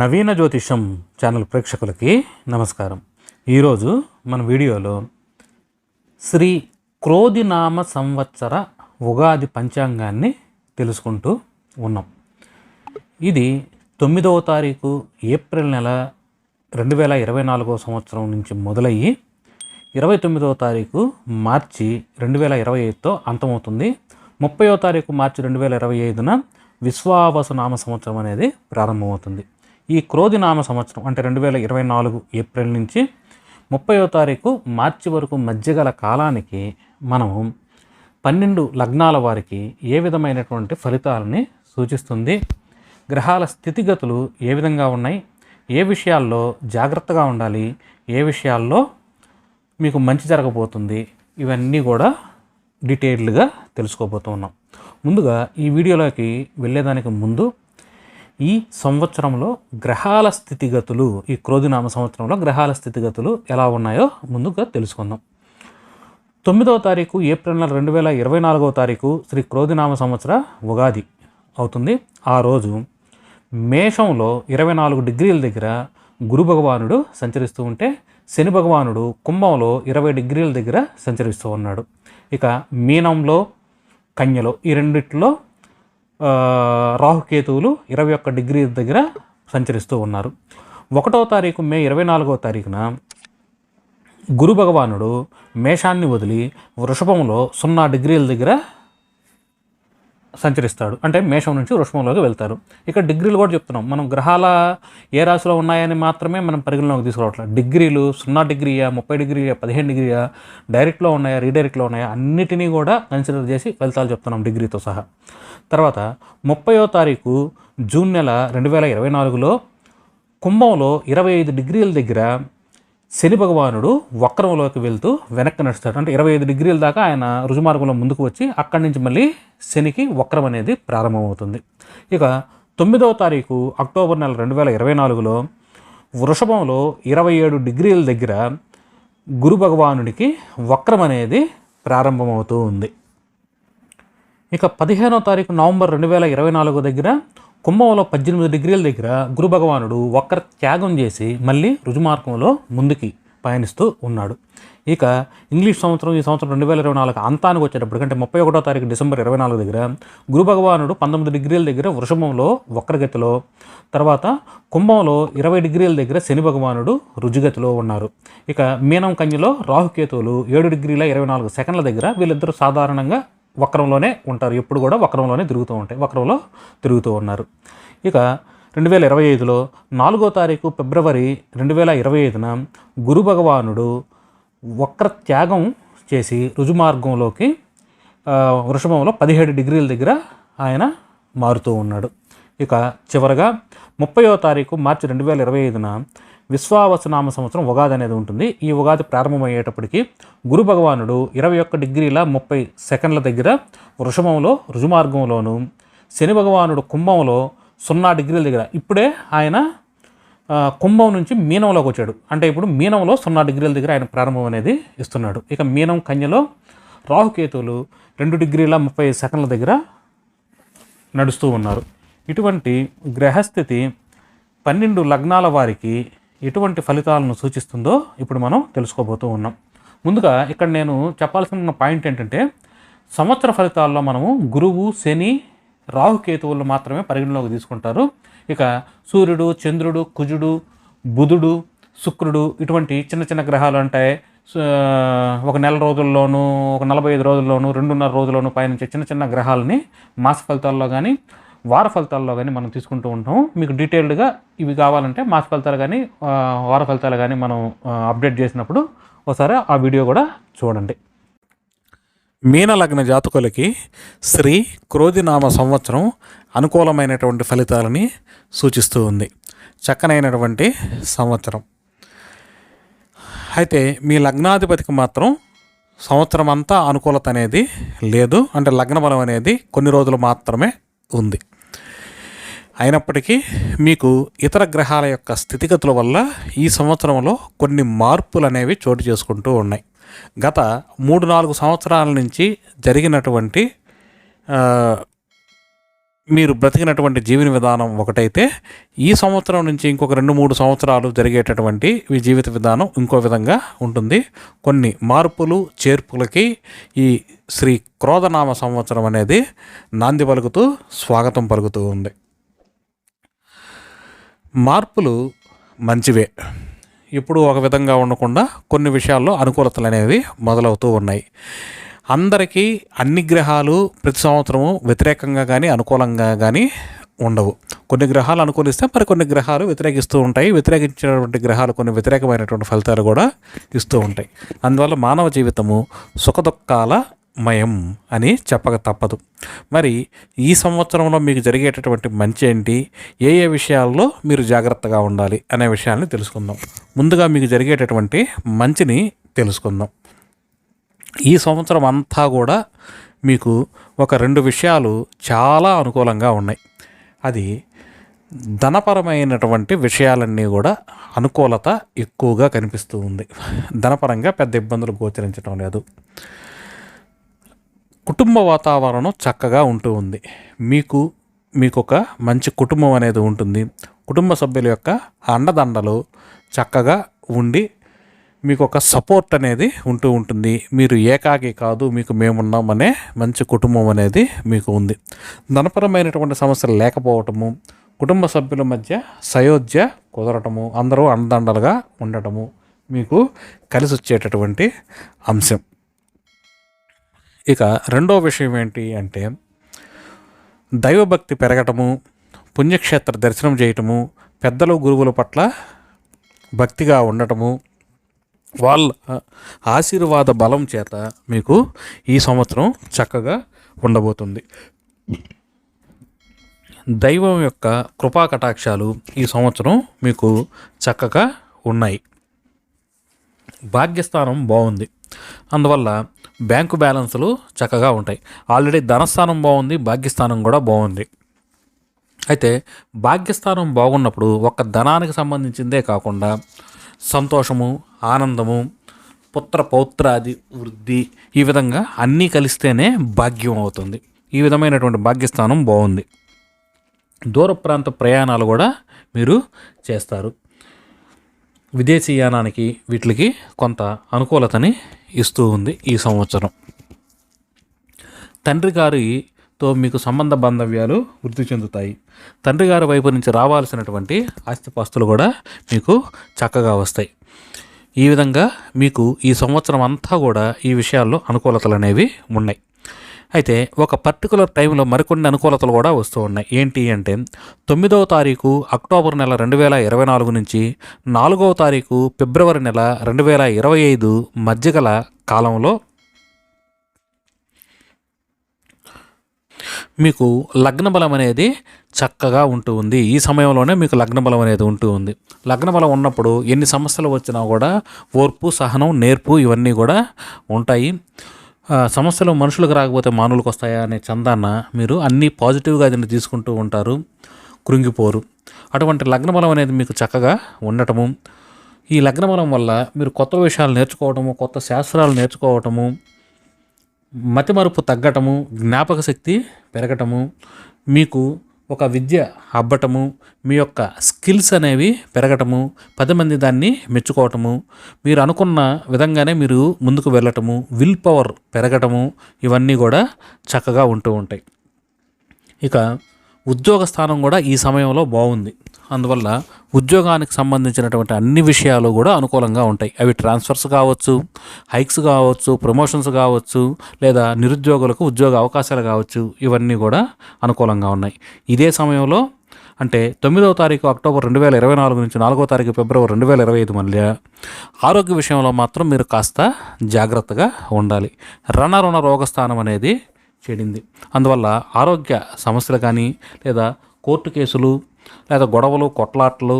నవీన జ్యోతిషం ఛానల్ ప్రేక్షకులకి నమస్కారం. ఈరోజు మన వీడియోలో శ్రీ క్రోధినామ సంవత్సర ఉగాది పంచాంగాన్ని తెలుసుకుంటూ ఉన్నాం. ఇది తొమ్మిదవ తారీఖు ఏప్రిల్ నెల రెండు వేల ఇరవై నాలుగో సంవత్సరం నుంచి మొదలయ్యి ఇరవై తొమ్మిదవ తారీఖు మార్చి రెండు వేల ఇరవై ఐదుతో అంతమవుతుంది. ముప్పయో తారీఖు మార్చి రెండు వేల ఇరవై ఐదున విశ్వావసు నామ సంవత్సరం అనేది ప్రారంభమవుతుంది. ఈ క్రోధి నామ సంవత్సరం అంటే రెండు వేల ఇరవై నాలుగు ఏప్రిల్ నుంచి ముప్పయో తారీఖు మార్చి వరకు మధ్యగల కాలానికి మనము పన్నెండు లగ్నాల వారికి ఏ విధమైనటువంటి ఫలితాలని సూచిస్తుంది? గ్రహాల స్థితిగతులు ఏ విధంగా ఉన్నాయి? ఏ విషయాల్లో జాగ్రత్తగా ఉండాలి? ఏ విషయాల్లో మీకు మంచి జరగబోతుంది? ఇవన్నీ కూడా డీటెయిల్డ్గా తెలుసుకోబోతున్నాం. ముందుగా ఈ వీడియోలోకి వెళ్ళేదానికి ముందు ఈ సంవత్సరంలో గ్రహాల స్థితిగతులు ఈ క్రోధినామ సంవత్సరంలో గ్రహాల స్థితిగతులు ఎలా ఉన్నాయో ముందుగా తెలుసుకుందాం. తొమ్మిదవ తారీఖు ఏప్రిల్ నెల రెండు వేల ఇరవై నాలుగవ తారీఖు శ్రీ క్రోధినామ సంవత్సర ఉగాది అవుతుంది. ఆ రోజు మేషంలో ఇరవై నాలుగు డిగ్రీల దగ్గర గురు భగవానుడు సంచరిస్తూ ఉంటే శని భగవానుడు కుంభంలో ఇరవై డిగ్రీల దగ్గర సంచరిస్తూ ఉన్నాడు. ఇక మీనంలో కన్యలో ఈ రెండిట్లో రాహుకేతువులు ఇరవై ఒక్క డిగ్రీల దగ్గర సంచరిస్తూ ఉన్నారు. ఒకటో తారీఖు మే ఇరవై నాలుగో తారీఖున గురు భగవానుడు మేషాన్ని వదిలి వృషభంలో సున్నా డిగ్రీల దగ్గర సంచరిస్తాడు. అంటే మేషం నుంచి వృషభంలోకి వెళ్తారు. ఇక్కడ డిగ్రీలు కూడా చెప్తున్నాం. మనం గ్రహాల ఏ రాశిలో ఉన్నాయని మాత్రమే మనం పరిగణలోకి తీసుకోవట్లేదు. డిగ్రీలు సున్నా డిగ్రీయా ముప్పై డిగ్రీయా పదిహేను డిగ్రీయా డైరెక్ట్లో ఉన్నాయా రీడైరెక్ట్లో ఉన్నాయా అన్నిటినీ కూడా కన్సిడర్ చేసి ఫలితాలు చెప్తున్నాం డిగ్రీతో సహా. తర్వాత ముప్పయో తారీఖు జూన్ నెల రెండు వేల ఇరవై నాలుగులో కుంభంలో ఇరవై ఐదు డిగ్రీల దగ్గర శని భగవానుడు వక్రంలోకి వెళ్తూ వెనక్కి నడుస్తాడు. అంటే ఇరవై ఐదు డిగ్రీల దాకా ఆయన రుజుమార్గంలో ముందుకు వచ్చి అక్కడి నుంచి మళ్ళీ శనికి వక్రం అనేది ప్రారంభమవుతుంది. ఇక తొమ్మిదవ తారీఖు అక్టోబర్ నెల రెండు వేల ఇరవై నాలుగులో వృషభంలో ఇరవై ఏడు డిగ్రీల దగ్గర గురు భగవానుడికి వక్రం అనేది ప్రారంభమవుతూ ఉంది. ఇక పదిహేనో తారీఖు నవంబర్ రెండు వేల ఇరవై నాలుగు దగ్గర కుంభంలో పద్దెనిమిది డిగ్రీల దగ్గర గురు భగవానుడు వక్ర త్యాగం చేసి మళ్ళీ రుజుమార్గంలో ముందుకి పయనిస్తూ ఉన్నాడు. ఇక ఇంగ్లీష్ సంవత్సరం ఈ సంవత్సరం రెండు వేల ఇరవై నాలుగు అంతానికి వచ్చేటప్పుడు అంటే ముప్పై ఒకటో తారీఖు డిసెంబర్ ఇరవై నాలుగు దగ్గర గురు భగవానుడు పంతొమ్మిది డిగ్రీల దగ్గర వృషభంలో వక్రగతిలో తర్వాత కుంభంలో ఇరవై డిగ్రీల దగ్గర శని భగవానుడు రుజుగతిలో ఉన్నారు. ఇక మీనం కన్యలో రాహుకేతువులు ఏడు డిగ్రీల ఇరవై నాలుగు సెకండ్ల దగ్గర వీళ్ళిద్దరూ సాధారణంగా వక్రంలోనే ఉంటారు. ఎప్పుడు కూడా వక్రంలోనే తిరుగుతూ ఉంటాయి వక్రంలో తిరుగుతూ ఉన్నారు. ఇక రెండు వేల ఇరవై ఐదులో నాలుగో తారీఖు ఫిబ్రవరి రెండు వేల ఇరవై ఐదున గురు భగవానుడు వక్ర త్యాగం చేసి రుజుమార్గంలోకి వృషభంలో పదిహేడు డిగ్రీల దగ్గర ఆయన మారుతూ ఉన్నాడు. ఇక చివరగా ముప్పయో తారీఖు మార్చి రెండు వేల ఇరవై ఐదున విశ్వావసనామ సంవత్సరం ఉగాది అనేది ఉంటుంది. ఈ ఉగాది ప్రారంభమయ్యేటప్పటికి గురు భగవానుడు ఇరవై ఒక్క డిగ్రీల ముప్పై సెకండ్ల దగ్గర వృషభంలో రుజుమార్గంలోను శని భగవానుడు కుంభంలో సున్నా డిగ్రీల దగ్గర ఇప్పుడే ఆయన కుంభం నుంచి మీనంలోకి వచ్చాడు. అంటే ఇప్పుడు మీనంలో సున్నా డిగ్రీల దగ్గర ఆయన ప్రారంభం అనేది ఇస్తున్నాడు. ఇక మీనం కన్యలో రాహుకేతువులు రెండు డిగ్రీల ముప్పై సెకండ్ల దగ్గర నడుస్తూ ఉన్నారు. ఇటువంటి గ్రహస్థితి పన్నెండు లగ్నాల వారికి ఎటువంటి ఫలితాలను సూచిస్తుందో ఇప్పుడు మనం తెలుసుకోబోతూ ఉన్నాం. ముందుగా ఇక్కడ నేను చెప్పాల్సిన పాయింట్ ఏంటంటే సంవత్సర ఫలితాల్లో మనము గురువు శని రాహుకేతువులు మాత్రమే పరిగణలోకి తీసుకుంటారు. ఇక సూర్యుడు చంద్రుడు కుజుడు బుధుడు శుక్రుడు ఇటువంటి చిన్న చిన్న గ్రహాలు ఉంటాయి ఒక నెల రోజుల్లోనూ ఒక నలభై ఐదు రోజుల్లోనూ రెండున్నర రోజుల్లోనూ పయనించే చిన్న చిన్న గ్రహాలని మాస ఫలితాల్లో కానీ వార ఫలితాల్లో కానీ మనం తీసుకుంటూ ఉంటాం. మీకు డీటెయిల్డ్గా ఇవి కావాలంటే మాస ఫలితాలు కానీ వార ఫలితాలు కానీ మనం అప్డేట్ చేసినప్పుడు ఒకసారి ఆ వీడియో కూడా చూడండి. మీన లగ్న జాతకులకి శ్రీ క్రోధినామ సంవత్సరం అనుకూలమైనటువంటి ఫలితాలని సూచిస్తూ ఉంది. చక్కనైనటువంటి సంవత్సరం. అయితే మీ లగ్నాధిపతికి మాత్రం సంవత్సరం అంతా అనుకూలత అనేది లేదు. అంటే లగ్న బలం అనేది కొన్ని రోజులు మాత్రమే ఉంది. అయినప్పటికీ మీకు ఇతర గ్రహాల యొక్క స్థితిగతుల వల్ల ఈ సంవత్సరంలో కొన్ని మార్పులు అనేవి చోటు చేసుకుంటూ ఉన్నాయి. గత మూడు నాలుగు సంవత్సరాల నుంచి జరిగినటువంటి మీరు బ్రతికినటువంటి జీవన విధానం ఒకటైతే ఈ సంవత్సరం నుంచి ఇంకొక రెండు మూడు సంవత్సరాలు జరిగేటటువంటి ఈ జీవిత విధానం ఇంకో విధంగా ఉంటుంది. కొన్ని మార్పులు చేర్పులకి ఈ శ్రీ క్రోధనామ సంవత్సరం అనేది నాంది పలుకుతూ స్వాగతం పలుకుతూ ఉంది. మార్పులు మంచివే. ఇప్పుడు ఒక విధంగా ఉండకుండా కొన్ని విషయాల్లో అనుకూలతలు అనేవి మొదలవుతూ ఉన్నాయి. అందరికీ అన్ని గ్రహాలు ప్రతి సంవత్సరము వ్యతిరేకంగా కానీ అనుకూలంగా కానీ ఉండవు. కొన్ని గ్రహాలు అనుకూలిస్తే మరి కొన్ని గ్రహాలు వ్యతిరేకిస్తూ ఉంటాయి. వ్యతిరేకించినటువంటి గ్రహాలు కొన్ని వ్యతిరేకమైనటువంటి ఫలితాలు కూడా ఇస్తూ ఉంటాయి. అందువల్ల మానవ జీవితము సుఖదుఖాల మయం అని చెప్పక తప్పదు. మరి ఈ సంవత్సరంలో మీకు జరిగేటటువంటి మంచి ఏంటి? ఏ ఏ విషయాల్లో మీరు జాగ్రత్తగా ఉండాలి అనే విషయాన్ని తెలుసుకుందాం. ముందుగా మీకు జరిగేటటువంటి మంచిని తెలుసుకుందాం. ఈ సంవత్సరం అంతా కూడా మీకు ఒక రెండు విషయాలు చాలా అనుకూలంగా ఉన్నాయి. అది ధనపరమైనటువంటి విషయాలన్నీ కూడా అనుకూలత ఎక్కువగా కనిపిస్తూ ఉంది. ధనపరంగా పెద్ద ఇబ్బందులు గోచరించడం లేదు. కుటుంబ వాతావరణం చక్కగా ఉంటూ ఉంది. మీకు మీకు ఒక మంచి కుటుంబం అనేది ఉంటుంది. కుటుంబ సభ్యుల యొక్క అండదండలు చక్కగా ఉండి మీకు ఒక సపోర్ట్ అనేది ఉంటూ ఉంటుంది. మీరు ఏకాకి కాదు మీకు మేమున్నామనే మంచి కుటుంబం అనేది మీకు ఉంది. ధనపరమైనటువంటి సమస్యలు లేకపోవటము కుటుంబ సభ్యుల మధ్య సయోధ్య కుదరటము అందరూ అండదండలుగా ఉండటము మీకు కలిసి వచ్చేటటువంటి అంశం. ఇక రెండో విషయం ఏంటి అంటే దైవభక్తి పెరగటము పుణ్యక్షేత్ర దర్శనం చేయటము పెద్దలు గురువుల పట్ల భక్తిగా ఉండటము వాళ్ళ ఆశీర్వాద బలం చేత మీకు ఈ సంవత్సరం చక్కగా ఉండబోతుంది. దైవం యొక్క కృపా కటాక్షాలు ఈ సంవత్సరం మీకు చక్కగా ఉన్నాయి. భాగ్యస్థానం బాగుంది. అందువల్ల బ్యాంకు బ్యాలెన్స్లు చక్కగా ఉంటాయి. ఆల్రెడీ ధనస్థానం బాగుంది భాగ్యస్థానం కూడా బాగుంది. అయితే భాగ్యస్థానం బాగున్నప్పుడు ఒక ధనానికి సంబంధించిందే కాకుండా సంతోషము ఆనందము పుత్ర పౌత్రాది వృద్ధి ఈ విధంగా అన్నీ కలిస్తేనే భాగ్యం అవుతుంది. ఈ విధమైనటువంటి భాగ్యస్థానం బాగుంది. దూర ప్రాంత ప్రయాణాలు కూడా మీరు చేస్తారు. విదేశీయానానికి వీటికి కొంత అనుకూలతని ఇస్తూ ఉంది ఈ సంవత్సరం. తండ్రి గారితో మీకు సంబంధ బాంధవ్యాలు వృద్ధి చెందుతాయి. తండ్రి గారి వైపు నుంచి రావాల్సినటువంటి ఆస్తిపాస్తులు కూడా మీకు చక్కగా వస్తాయి. ఈ విధంగా మీకు ఈ సంవత్సరం అంతా కూడా ఈ విషయాల్లో అనుకూలతలు అనేవి ఉన్నాయి. అయితే ఒక పర్టికులర్ టైంలో మరికొన్ని అనుకూలతలు కూడా వస్తూ ఉన్నాయి. ఏంటి అంటే తొమ్మిదవ తారీఖు అక్టోబర్ నెల రెండు వేల ఇరవై నాలుగు నుంచి నాలుగవ తారీఖు ఫిబ్రవరి నెల రెండు వేల ఇరవై ఐదు మధ్యగల కాలంలో మీకు లగ్న బలం అనేది చక్కగా ఉంటూ ఉంది. ఈ సమయంలోనే మీకు లగ్న బలం అనేది ఉంటూ ఉంది. లగ్న బలం ఉన్నప్పుడు ఎన్ని సమస్యలు వచ్చినా కూడా ఓర్పు సహనం నేర్పు ఇవన్నీ కూడా ఉంటాయి. సమస్యలు మనుషులకు రాకపోతే మానవులకు వస్తాయా అనే చందాన మీరు అన్నీ పాజిటివ్గా దీన్ని తీసుకుంటూ ఉంటారు కృంగిపోరు. అటువంటి లగ్న బలం అనేది మీకు చక్కగా ఉండటము. ఈ లగ్న బలం వల్ల మీరు కొత్త విషయాలు నేర్చుకోవటము కొత్త శాస్త్రాలు నేర్చుకోవటము మతిమరుపు తగ్గటము జ్ఞాపక శక్తి పెరగటము మీకు ఒక విద్య అబ్బటము మీ యొక్క స్కిల్స్ అనేవి పెరగటము పది మంది దాన్ని మెచ్చుకోవటము మీరు అనుకున్న విధంగానే మీరు ముందుకు వెళ్ళటము విల్ పవర్ పెరగటము ఇవన్నీ కూడా చక్కగా ఉంటూ ఉంటాయి. ఇక ఉద్యోగ స్థానం కూడా ఈ సమయంలో బాగుంది. అందువల్ల ఉద్యోగానికి సంబంధించినటువంటి అన్ని విషయాలు కూడా అనుకూలంగా ఉంటాయి. అవి ట్రాన్స్ఫర్స్ కావచ్చు హైక్స్ కావచ్చు ప్రమోషన్స్ కావచ్చు లేదా నిరుద్యోగులకు ఉద్యోగ అవకాశాలు కావచ్చు ఇవన్నీ కూడా అనుకూలంగా ఉన్నాయి. ఇదే సమయంలో అంటే తొమ్మిదవ తారీఖు అక్టోబర్ రెండు వేల ఇరవై నాలుగు నుంచి నాలుగో తారీఖు ఫిబ్రవరి రెండు వేల ఇరవై ఐదు మధ్య ఆరోగ్య విషయంలో మాత్రం మీరు కాస్త జాగ్రత్తగా ఉండాలి. రణరుణ రోగస్థానం అనేది చెడింది. అందువల్ల ఆరోగ్య సమస్యలు కానీ లేదా కోర్టు కేసులు లేదా గొడవలు కొట్లాట్లు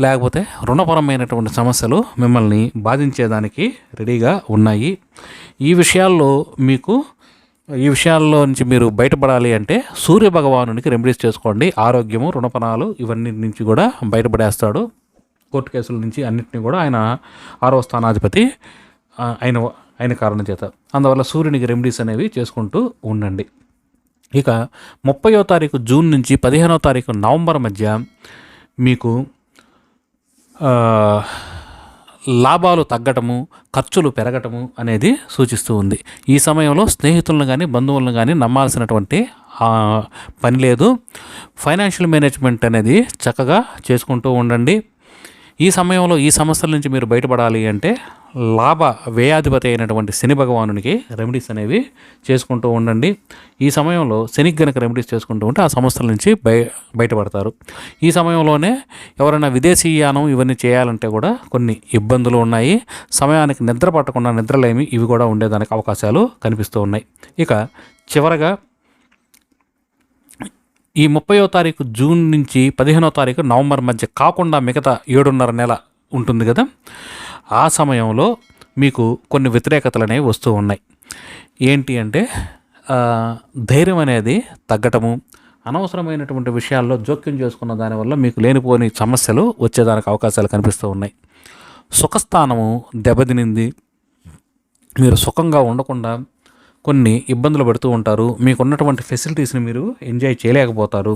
లేకపోతే రుణపరమైనటువంటి సమస్యలు మిమ్మల్ని బాధించేదానికి రెడీగా ఉన్నాయి. ఈ విషయాల్లో మీకు ఈ విషయాల్లో నుంచి మీరు బయటపడాలి అంటే సూర్య భగవానునికి రెమెడీస్ చేసుకోండి. ఆరోగ్యము రుణపణాలు ఇవన్నీ నుంచి కూడా బయటపడేస్తాడు. కోర్టు కేసుల నుంచి అన్నింటినీ కూడా ఆయన ఆరవ స్థానాధిపతి ఆయన ఆయన కారణం చేత. అందువల్ల సూర్యునికి రెమెడీస్ అనేవి చేసుకుంటూ ఉండండి. ఇక ముప్పయో తారీఖు జూన్ నుంచి పదిహేనో తారీఖు నవంబర్ మధ్య మీకు లాభాలు తగ్గటము ఖర్చులు పెరగటము అనేది సూచిస్తూ ఉంది. ఈ సమయంలో స్నేహితులను కానీ బంధువులను కానీ నమ్మాల్సినటువంటి పని లేదు. ఫైనాన్షియల్ మేనేజ్మెంట్ అనేది చక్కగా చేసుకుంటూ ఉండండి. ఈ సమయంలో ఈ సమస్యల నుంచి మీరు బయటపడాలి అంటే లాభ వ్యయాధిపతి అయినటువంటి శని భగవానునికి రెమెడీస్ అనేవి చేసుకుంటూ ఉండండి. ఈ సమయంలో శనికి గనక రెమెడీస్ చేసుకుంటూ ఉంటే ఆ సమస్యల నుంచి బయ బయటపడతారు. ఈ సమయంలోనే ఎవరైనా విదేశీయానం ఇవన్నీ చేయాలంటే కూడా కొన్ని ఇబ్బందులు ఉన్నాయి. సమయానికి నిద్ర పట్టకుండా నిద్రలేమి ఇవి కూడా ఉండేదానికి అవకాశాలు కనిపిస్తూ ఉన్నాయి. ఇక చివరగా ఈ ముప్పయో తారీఖు జూన్ నుంచి పదిహేనో తారీఖు నవంబర్ మధ్య కాకుండా మిగతా ఏడున్నర నెల ఉంటుంది కదా? ఆ సమయంలో మీకు కొన్ని వ్యతిరేకతలు అనేవి వస్తూ ఉన్నాయి. ఏంటి అంటే ధైర్యం అనేది తగ్గటము అనవసరమైనటువంటి విషయాల్లో జోక్యం చేసుకున్న దానివల్ల మీకు లేనిపోని సమస్యలు వచ్చేదానికి అవకాశాలు కనిపిస్తూ ఉన్నాయి. సుఖస్థానము దెబ్బతినింది. మీరు సుఖంగా ఉండకుండా కొన్ని ఇబ్బందులు పడుతూ ఉంటారు. మీకున్నటువంటి ఫెసిలిటీస్ని మీరు ఎంజాయ్ చేయలేకపోతారు.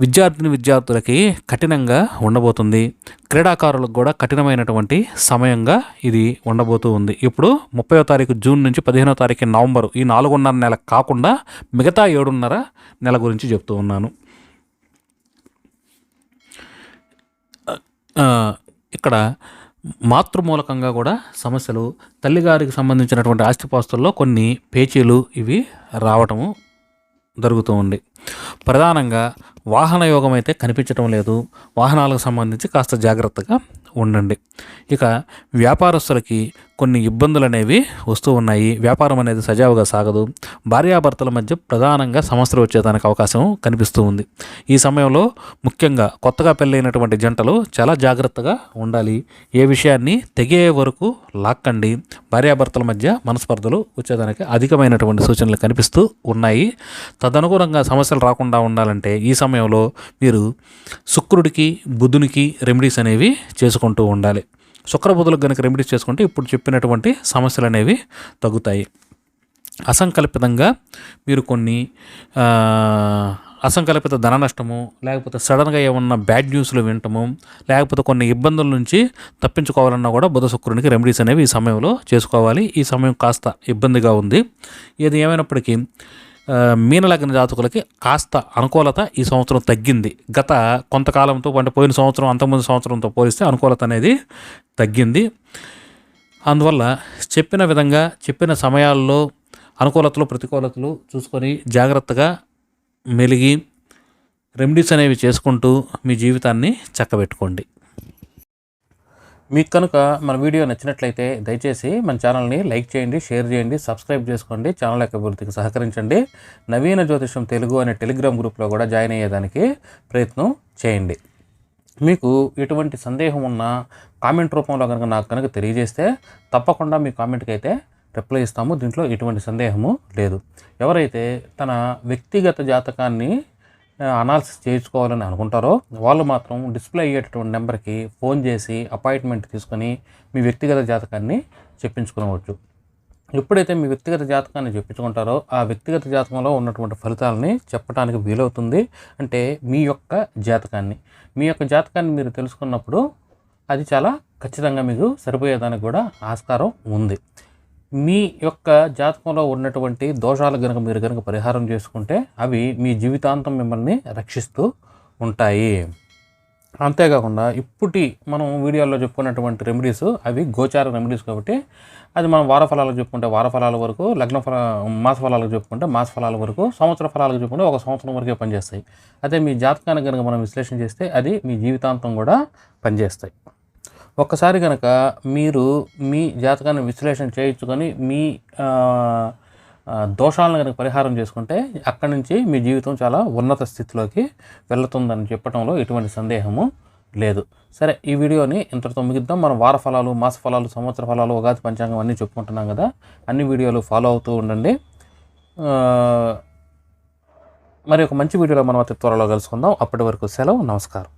విద్యార్థిని విద్యార్థులకి కఠినంగా ఉండబోతుంది. క్రీడాకారులకు కూడా కఠినమైనటువంటి సమయంగా ఇది ఉండబోతూ ఉంది. ఇప్పుడు ముప్పయో తారీఖు జూన్ నుంచి పదిహేనో తారీఖు నవంబర్ ఈ నాలుగున్నర నెల కాకుండా మిగతా ఏడున్నర నెల గురించి చెప్తూ ఉన్నాను. ఇక్కడ మాతృమూలకంగా కూడా సమస్యలు తల్లిగారికి సంబంధించినటువంటి ఆస్తిపాస్తుల్లో కొన్ని పేచీలు ఇవి రావటము జరుగుతూ ఉంది. ప్రధానంగా వాహన యోగం అయితే కనిపించడం లేదు. వాహనాలకు సంబంధించి కాస్త జాగ్రత్తగా ఉండండి. ఇక వ్యాపారస్తులకి కొన్ని ఇబ్బందులు అనేవి వస్తూ ఉన్నాయి. వ్యాపారం అనేది సజావుగా సాగదు. భార్యాభర్తల మధ్య ప్రధానంగా సమస్యలు వచ్చేదానికి అవకాశం కనిపిస్తూ ఉంది. ఈ సమయంలో ముఖ్యంగా కొత్తగా పెళ్ళైనటువంటి జంటలు చాలా జాగ్రత్తగా ఉండాలి. ఏ విషయాన్ని తెగే వరకు లాక్కండి. భార్యాభర్తల మధ్య మనస్పర్ధలు వచ్చేదానికి అధికమైనటువంటి సూచనలు కనిపిస్తూ ఉన్నాయి. తదనుగుణంగా సమస్యలు రాకుండా ఉండాలంటే ఈ సమయంలో మీరు శుక్రుడికి బుధునికి రెమెడీస్ అనేవి చేసుకుంటూ ఉండాలి. శుక్రబుధులకు కనుక రెమెడీస్ చేసుకుంటే ఇప్పుడు చెప్పినటువంటి సమస్యలు అనేవి తగ్గుతాయి. అసంకల్పితంగా మీరు కొన్ని అసంకల్పిత ధన నష్టము లేకపోతే సడన్గా ఏమన్నా బ్యాడ్ న్యూస్లు వినటము లేకపోతే కొన్ని ఇబ్బందుల నుంచి తప్పించుకోవాలన్నా కూడా బుధ శుక్రునికి రెమెడీస్ అనేవి ఈ సమయంలో చేసుకోవాలి. ఈ సమయం కాస్త ఇబ్బందిగా ఉంది. ఇది ఏమైనప్పటికీ మీనలగ్న జాతకులకి కాస్త అనుకూలత ఈ సంవత్సరం తగ్గింది. గత కొంతకాలంతో అంటే పోయిన సంవత్సరం అంతకుముందు సంవత్సరంతో పోలిస్తే అనుకూలత అనేది తగ్గింది. అందువల్ల చెప్పిన విధంగా చెప్పిన సమయాల్లో అనుకూలతలు ప్రతికూలతలు చూసుకొని జాగ్రత్తగా మెలిగి రెమెడీస్ అనేవి చేసుకుంటూ మీ జీవితాన్ని చక్కబెట్టుకోండి. మీకు కనుక మన వీడియో నచ్చినట్లయితే దయచేసి మన ఛానల్ని లైక్ చేయండి షేర్ చేయండి సబ్స్క్రైబ్ చేసుకోండి ఛానల్ యొక్క అభివృద్ధికి సహకరించండి. నవీన జ్యోతిషం తెలుగు అనే టెలిగ్రామ్ గ్రూప్లో కూడా జాయిన్ అయ్యేదానికి ప్రయత్నం చేయండి. మీకు ఎటువంటి సందేహం ఉన్నా కామెంట్ రూపంలో కనుక నాకు కనుక తెలియజేస్తే తప్పకుండా మీ కామెంట్కి అయితే రిప్లై ఇస్తాము. దీంట్లో ఎటువంటి సందేహము లేదు. ఎవరైతే తన వ్యక్తిగత జాతకాన్ని అనాలిసిస్ చేయించుకోవాలని అనుకుంటారో వాళ్ళు మాత్రం డిస్ప్లే అయ్యేటటువంటి నెంబర్కి ఫోన్ చేసి అపాయింట్మెంట్ తీసుకొని మీ వ్యక్తిగత జాతకాన్ని చెప్పించుకోవచ్చు. ఎప్పుడైతే మీ వ్యక్తిగత జాతకాన్ని చెప్పించుకుంటారో ఆ వ్యక్తిగత జాతకంలో ఉన్నటువంటి ఫలితాలని చెప్పడానికి వీలవుతుంది. అంటే మీ యొక్క జాతకాన్ని. మీ యొక్క జాతకాన్ని మీరు తెలుసుకున్నప్పుడు అది చాలా ఖచ్చితంగా మీకు సరిపోయేదానికి కూడా ఆస్కారం ఉంది. మీ యొక్క జాతకంలో ఉన్నటువంటి దోషాలు కనుక మీరు కనుక పరిహారం చేసుకుంటే అవి మీ జీవితాంతం మిమ్మల్ని రక్షిస్తూ ఉంటాయి. అంతేకాకుండా ఇప్పటి మనం వీడియోలో చెప్పుకున్నటువంటి రెమెడీస్ అవి గోచార రెమెడీస్ కాబట్టి అది మనం వార ఫలాలకు చెప్పుకుంటే వార ఫలాల వరకు లగ్న ఫల మాస ఫలాలకు చెప్పుకుంటే మాస ఫలాల వరకు సంవత్సర ఫలాలకు చెప్పుకుంటే ఒక సంవత్సరం వరకే పనిచేస్తాయి. అదే మీ జాతకాన్ని కనుక మనం విశ్లేషణ చేస్తే అది మీ జీవితాంతం కూడా పనిచేస్తాయి. ఒక్కసారి కనుక మీరు మీ జాతకాన్ని విశ్లేషణ చేయించుకొని మీ దోషాలను కనుక పరిహారం చేసుకుంటే అక్కడి నుంచి మీ జీవితం చాలా ఉన్నత స్థితిలోకి వెళుతుందని చెప్పడంలో ఎటువంటి సందేహము లేదు. సరే ఈ వీడియోని ఇంతటితో ముగిద్దాం. మనం వార ఫలాలు మాస ఫలాలు సంవత్సర ఫలాలు ఉగాది పంచాంగం అన్నీ చెప్పుకుంటున్నాం కదా అన్ని వీడియోలు ఫాలో అవుతూ ఉండండి. మరి ఒక మంచి వీడియోలో మనం అతి త్వరలో కలుసుకుందాం. అప్పటి వరకు సెలవు నమస్కారం.